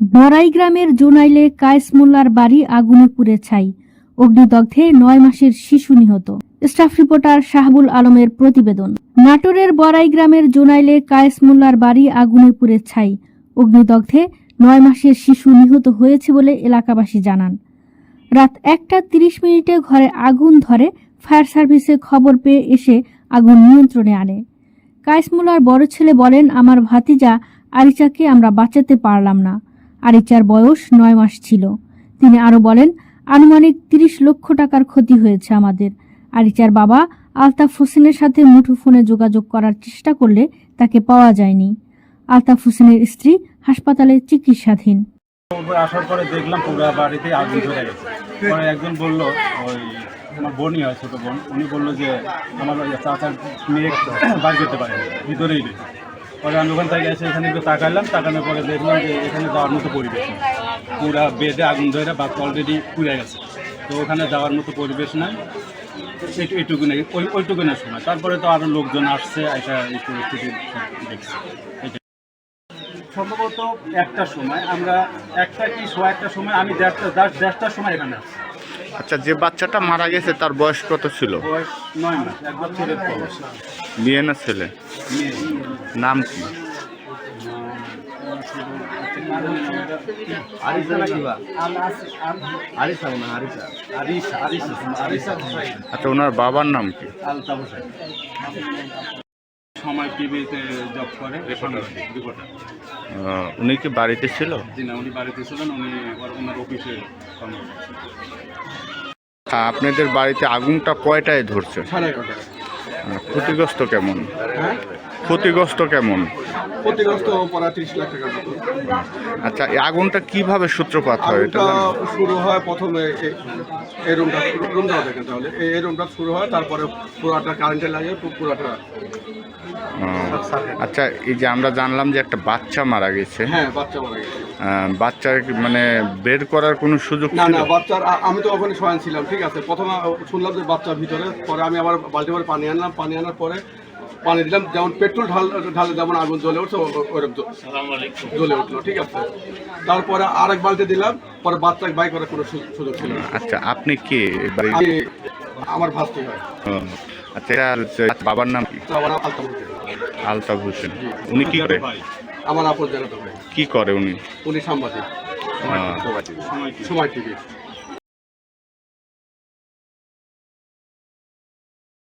বড়াই গ্রামের জোনাইলে কায়েস মোল্লার বাড়ি আগুনে পুড়ে ছাই। অগ্নিদগ্ধে নয় মাসের শিশু নিহত। স্টাফ রিপোর্টার শাহবুল আলমের প্রতিবেদন। নাটোরের বড়াই গ্রামের জোনাইলে কায়েস মোল্লার বাড়ি আগুনে পুড়ে ছাই। অগ্নিদগ্ধে নয় মাসের শিশু নিহত হয়েছে বলে এলাকাবাসী জানান। রাত একটা তিরিশ মিনিটে ঘরে আগুন ধরে, ফায়ার সার্ভিসে খবর পেয়ে এসে আগুন নিয়ন্ত্রণে আনে। কাইসমুলার বড় ছেলে বলেন, আমার ভাতিজা আরিচাকে আমরা বাঁচাতে পারলাম না। আরিচার বয়স নয় মাস ছিল। তিনি আরও বলেন, আনুমানিক তিরিশ লক্ষ টাকার ক্ষতি হয়েছে আমাদের। আরিচার বাবা আলতাফ হোসেনের সাথে মুঠোফোনে যোগাযোগ করার চেষ্টা করলে তাকে পাওয়া যায়নি। আলতাফ হোসেনের স্ত্রী হাসপাতালে চিকিৎসাধীন। আসার পরে দেখলাম পুরো বাড়িতে আগুন ধরে গেছে। একজন বলল, ওই আমার বোনই হয়, ছোটো বোন। উনি বলল যে, আমার চাচার মেয়ে বাড়ি যেতে পারে ভিতরেই রয়েছে পরে আমি ওখান থেকে এসে এখানে একটু তাকালাম তাকানোর পরে দেখলাম যে এখানে যাওয়ার মতো পরিবেশ পুরা বেডে আগুন ধরে বাচ্চা অলরেডি পুড়ে গেছে। তো ওখানে যাওয়ার মতো পরিবেশ নাই। এইটু এইটুকুনে ওই ওইটুকুনের সময় তারপরে তো আরও লোকজন আসছে এটা এই পরিস্থিতি দেখছে। সম্ভবত একটা সময় আমরা একটা কি সোয়া একটা সময় আমি দেড়টা দেড়টার সময় এখানে আসছি আচ্ছা যে বাচ্চাটা মারা গেছে তার বয়স কত ছিল? বয়স নয় মাস এক বছরের বয়স। বিয়ে না ছেলে? মেয়ে। নাম কি। আচ্ছা ওনার বাবার নাম কি? সময় টিভিতে জব করে রিপোর্টার রিপোর্টার আহ, উনি কি বাড়িতে ছিল? জি না উনি বাড়িতে ছিলেন উনি ওনার অফিসে আচ্ছা, আপনাদের বাড়িতে আগুনটা কয়টায় ধরছে? সাড়ে ক্ষতিগ্রস্ত কেমন? হ্যাঁ? ক্ষতিগ্রস্ত কেমন? ক্ষতিগ্রস্ত পড়া তিরিশ লাখ টাকার মতো। আচ্ছা এই আগুনটা কীভাবে সূত্রপাত হয় এটা শুরু হয় প্রথমে এই রুমটা রুমটা দেখেন তাহলে। এই- রুমটা শুরু হয় তারপরে পুরাটা কারেন্টে লাগে পুরাটা আচ্ছা এই যে আমরা জানলাম যে একটা বাচ্চা মারা গেছে। হ্যাঁ বাচ্চা মারা গেছে। বাচ্চার মানে বের করার কোনো সুযোগ না না বাচ্চার আমি তো ওখানে শয়ন ছিলাম ঠিক আছে। প্রথমে শুনলাম যে বাচ্চা ভিতরে পরে আমি আবার বালতি করে পানি আনলাম পানি আনার পরে পানি দিলাম যেমন পেট্রোল ঢাল ঢালে যেমন আগুন জ্বলে উঠছে ওরকম জ্বলে উঠল ঠিক আছে? তারপরে আরেক বালতি দিলাম পরে বাচ্চাকে বাই করার কোনো সুযোগ ছিল না। আচ্ছা আপনি কে? আমার ভাস্তি হয় আচ্ছা বাবার নাম কি? আলতাফ হোসেন। উনি কি করে? আমার আপন জানাতে ভাই। কি করে উনি? উনি সাংবাদিক। সময় টিভি।